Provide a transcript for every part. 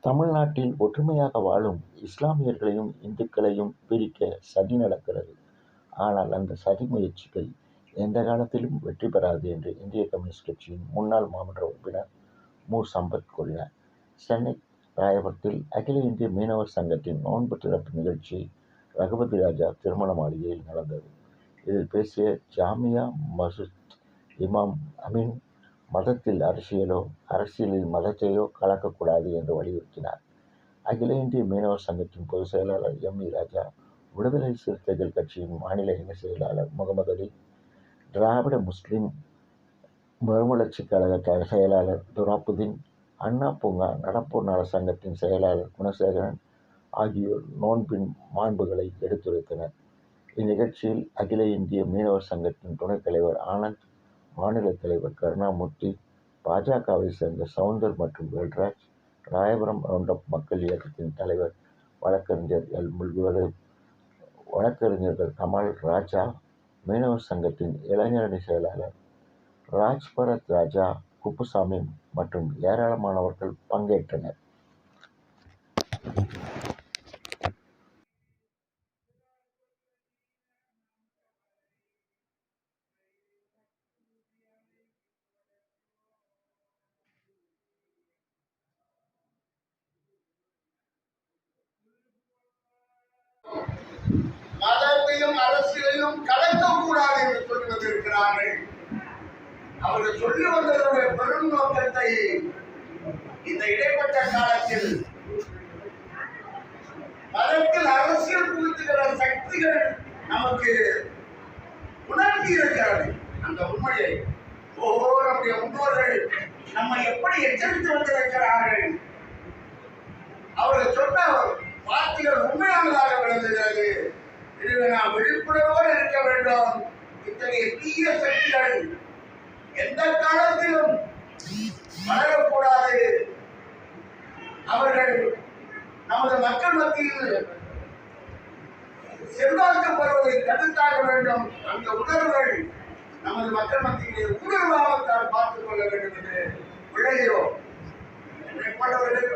தமிழ்நாட்டில் ஒற்றுமையாக வாழும் இஸ்லாமியர்களையும் இந்துக்களையும் பிரிக்க சதி நடக்கிறது. ஆனால் அந்த சதி முயற்சிகள் எந்த காலத்திலும் வெற்றி பெறாது என்று இந்திய கம்யூனிஸ்ட் கட்சியின் முன்னாள் மாமன்ற உறுப்பினர் மு. சம்பத் கூறினார். சென்னை ராயபுரத்தில் அகில இந்திய மீனவர் சங்கத்தின் நோன்பு திறப்பு நிகழ்ச்சி ரகுபதி ராஜா திருமண மாளிகையில் நடந்தது. இதில் பேசிய ஜாமியா மசூத் இமாம் அமீன் மதத்தில் அரசியலோ அரசியலில் மதத்தையோ கலக்கக்கூடாது என்று வலியுறுத்தினார். அகில இந்திய மீனவர் சங்கத்தின் பொதுச் செயலாளர் எம். இ. ராஜா விடுதலை சிறுத்தைகள் கட்சியின் மாநில இணை செயலாளர் முகமது அலி திராவிட முஸ்லிம் மறுமலர்ச்சிக் கழக செயலாளர் துராபுதீன் அண்ணா பூங்கா நடப்போர் நல சங்கத்தின் செயலாளர் குணசேகரன் ஆகியோர் நோன்பின் மாண்புகளை எடுத்துரைத்தனர். இந்நிகழ்ச்சியில் அகில இந்திய மீனவர் சங்கத்தின் துணைத் தலைவர் ஆனந்த் மாநில தலைவர் கருணாமூர்த்தி பாஜகவை சேர்ந்த சவுந்தர் மற்றும் வேல்ராஜ் ராயபுரம் ரவுண்டப் மக்கள் இயக்கத்தின் தலைவர் வழக்கறிஞர் எல். முல்வீரன் வழக்கறிஞர்கள் கமால் ராஜா மீனவர் சங்கத்தின் இளைஞரணி செயலாளர் ராஜ்பரத் ராஜா குப்புசாமி மற்றும் ஏராளமானவர்கள் பங்கேற்றனர். அரசியலையும் கலக்கக்கூடாது என்று சொல்லி வந்திருக்கிறார்கள் அவர்கள் சொல்லி வந்ததனுடைய பெரும் நோக்கத்தை இந்த இடைப்பட்ட காலத்தில் மதத்தில் அரசியல் புகுத்துகிற சக்திகள் நமக்கு உணர்த்தி இருக்கிறது. அந்த உண்மையை ஓஹோ நம்முடைய முன்னோர்கள் நம்மை எப்படி எச்சரித்து வந்திருக்கிறார்கள். அவர்கள் சொன்ன வார்த்தைகள் உண்மையானதாக விளங்குகிறது. எனவே நாம் விழிப்புணர்வோடு இருக்க வேண்டும். இத்தகைய தீய சக்திகள் எந்த காலத்திலும் வளரக்கூடாது. அவர்கள் நமது மக்கள் மத்தியில் செல்வாக்கப்படுவதை தடுத்தாக வேண்டும். அந்த உணர்வுகள் நமது மக்கள் மத்தியில் ஊடுருவாகத்தான் பார்த்துக் கொள்ள வேண்டும் என்று விளைகிறோம் என்னை போன்றவர்கள்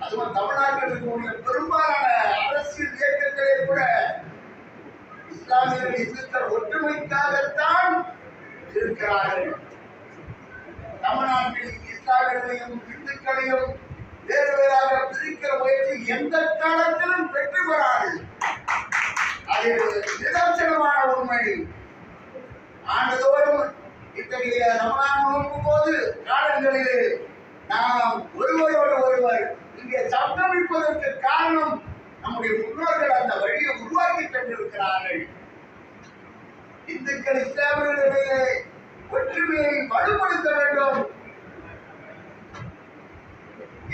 அதுவும் தமிழ்நாட்டில் இருக்கக்கூடிய பெரும்பாலான அரசியல் இயக்கங்களே கூட இஸ்லாமியர்கள் இந்துக்கள் ஒற்றுமைக்காகத்தான் இருக்கிறார்கள். தமிழ்நாட்டில் இஸ்லாமியர்களையும் இந்துக்களையும் வேறு வேறாக பிரிக்கிற முயற்சி எந்த காலத்திலும் வெற்றி பெறாது. அது நிதர்சனமான உண்மை. ஆண்டுதோறும் இத்தகைய ரமணான் நோக்கும் போது காலங்களிலே நாம் ஒருவரோடு ஒருவர் இங்கே சப்தமிப்பதற்கு காரணம் நம்முடைய முன்னோர்கள் அந்த வழியை உருவாக்கி தந்திருக்கிறார்கள் இந்துக்கள் இஸ்லாமியர்களிடையே ஒற்றுமையை வலுப்படுத்த வேண்டும்.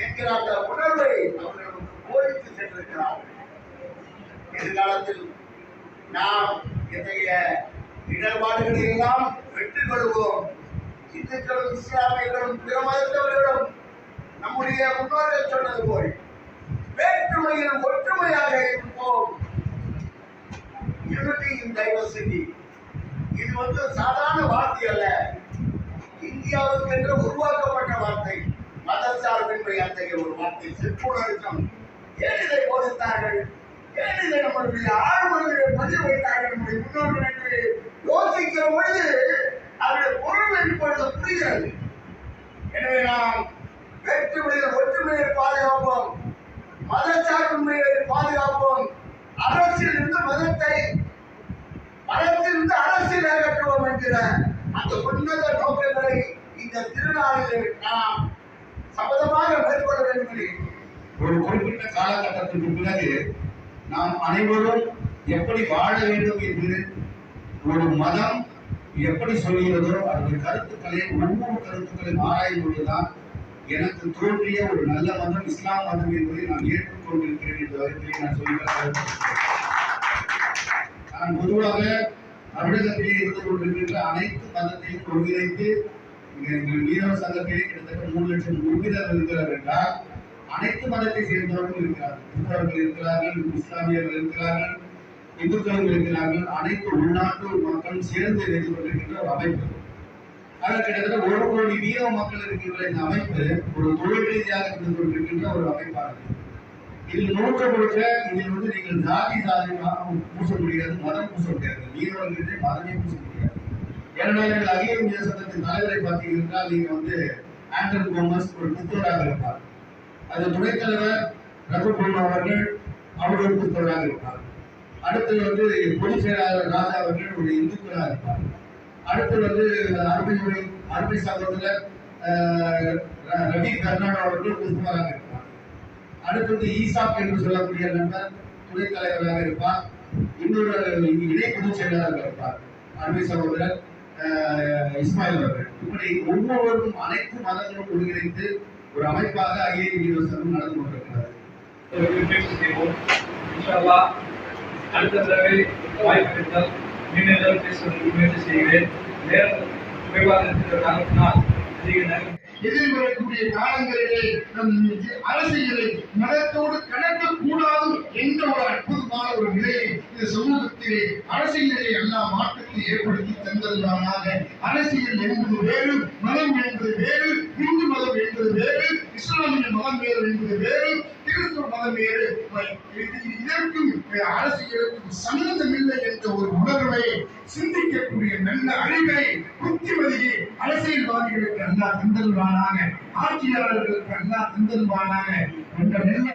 என்கிற அந்த உணர்வை அவர்கள் போதித்து சென்றிருக்கிறார்கள். எதிர்காலத்தில் நாம் இத்தகைய இடர்பாடுகளை எல்லாம் வெற்றி கொள்வோம் இந்துக்களும் இஸ்லாமியர்களும் பிற மதத்தவர்களும் நம்முடைய முன்னோர்கள் சொன்னது போல் வேற்றுமையில் ஒற்றுமையாக இருப்போம். யூனிட்டி இன் டைவர்சிட்டி வந்து சாதாரண வார்த்தை அல்ல. இந்தியாவுக்கு என்று உருவாக்கப்பட்ட வார்த்தை. மதசார்பின்மை அத்தகைய ஒரு வார்த்தை. சிற்புணர்த்தம் ஏன் இதை போதித்தார்கள். ஏன் இதை நம்மளுடைய ஆழ்மொழிகளை பதிவு வைத்தார்கள். நம்முடைய முன்னோர்கள் என்று யோசிக்கிற பொழுது அவருடைய பொருள் இப்பொழுது புரிகிறது. எனவே நாம் வேற்றுமையில் ஒற்றுமையை பாதுகாப்போம். மதச்சார்பின்மையை பாதுகாப்போம். அரசியல் இருந்து மதத்தை மதத்திலிருந்து அரசியல் அகற்றுவோம் என்கிற அந்த உன்னத நோக்கங்களை இந்த திருநாளில் நாம் சபதமாக மேற்கொள்ள வேண்டும் என்று ஒரு குறிப்பிட்ட காலகட்டத்திற்கு பிறகு நாம் அனைவரும் எப்படி வாழ வேண்டும் என்று ஒரு மதம் எப்படி சொல்கிறதோ அந்த கருத்துக்களை ஒவ்வொரு கருத்துக்களையும் ஆராயும் பொழுதுதான் எனக்கு தோன்றிய ஒரு நல்ல மதம் இஸ்லாம் மதம் என்பதை நான் ஏற்றுக்கொண்டிருக்கிறேன் என்ற வகையிலே நான் சொல்கிறேன் நான் பொதுவாக தமிழகத்திலே இருந்து கொண்டிருக்கின்ற அனைத்து மதத்தையும் ஒருங்கிணைத்து எங்கள் மீனவர் சங்கத்திலே கிட்டத்தட்ட மூணு லட்சம் உறுப்பினர்கள் இருக்கிறார் என்றால் அனைத்து மதத்தை சேர்ந்தவர்கள் இருக்கிறார்கள். கிறிஸ்தவர்கள் இருக்கிறார்கள் இஸ்லாமியர்கள் இருக்கிறார்கள் இந்துக்களும் இருக்கிறார்கள். அனைத்து உள்நாட்டு மக்களும் சேர்ந்து இணைந்து கொண்டிருக்கின்ற ஒரு அமைப்பு. ஆக கிட்டத்தட்ட ஒரு கோடி வீர மக்கள் இருக்கின்ற இந்த அமைப்பு ஒரு தொழில் ரீதியாக இருந்து கொண்டிருக்கின்ற ஒரு அமைப்பானது. இதில் நோக்க முழுக்க இதில் வந்து நீங்கள் ஜாதி சாதி பூச முடியாது மதம் பூச முடியாது. வீரவர்களிடையே மதமே பூச முடியாது. ஏன்னா நீங்கள் அகில சங்கத்தின் தலைவரை பார்த்தீங்கன்னா நீங்க வந்து ஆண்டன் கோமஸ் ஒரு புத்தோராக இருப்பார். அது துணைத் தலைவர் ரகுபூர்ணா அவர்கள் அவர் ஒரு இருப்பார். அடுத்து வந்து பொதுச் செயலாளர் ராஜா அவர்கள் ஒரு இந்துக்களாக இருப்பார். அடுத்து வந்து அருமை அருமை சகோதரர் ர- ரவி கர்நாடா அவர்கள் கிறிஸ்துவராக இருப்பார். அடுத்து வந்து ஈசாப் என்று சொல்லக்கூடிய நண்பர் துணைத் தலைவராக இருப்பார். இன்னொரு இணை பொதுச் செயலாளராக இருப்பார். அருமை சகோதரர் இஸ்மாயில் அவர்கள். இப்படி ஒவ்வொருவரும் அனைத்து மதங்களும் ஒருங்கிணைத்து ஒரு அமைப்பாக இந்திய சங்கம் நடந்து கொண்டிருக்கிறது. அடுத்த தடவை வாய்ப்பு கிடைத்தால் மீண்டும் பேசுவதற்கு முயற்சி செய்கிறேன். நேரம் குறைவாக இருக்கிற காரணத்தினால் அதிக நேரம் எதிர்வரக்கூடிய காலங்களிலே நம் அரசியலை மதத்தோடு ஏற்படுத்தி தந்ததுனாக அரசியல் என்பது வேறு மதம் என்பது வேறு இந்து மதம் என்பது வேறு இஸ்லாமிய மதம் வேறு என்பது வேறு கிறிஸ்துவ மதம் வேறு. இதற்கும் அரசியலுக்கும் சம்பந்தம் இல்லை என்ற ஒரு உணர்வை சிந்திக்கக்கூடிய நல்ல அறிவை புத்திமதியை அரசியல்வாதிகளுக்கு அல்லா தந்தல்வானாக ஆட்சியாளர்களுக்கு அல்லா தந்தல்வானாக என்ற நல்ல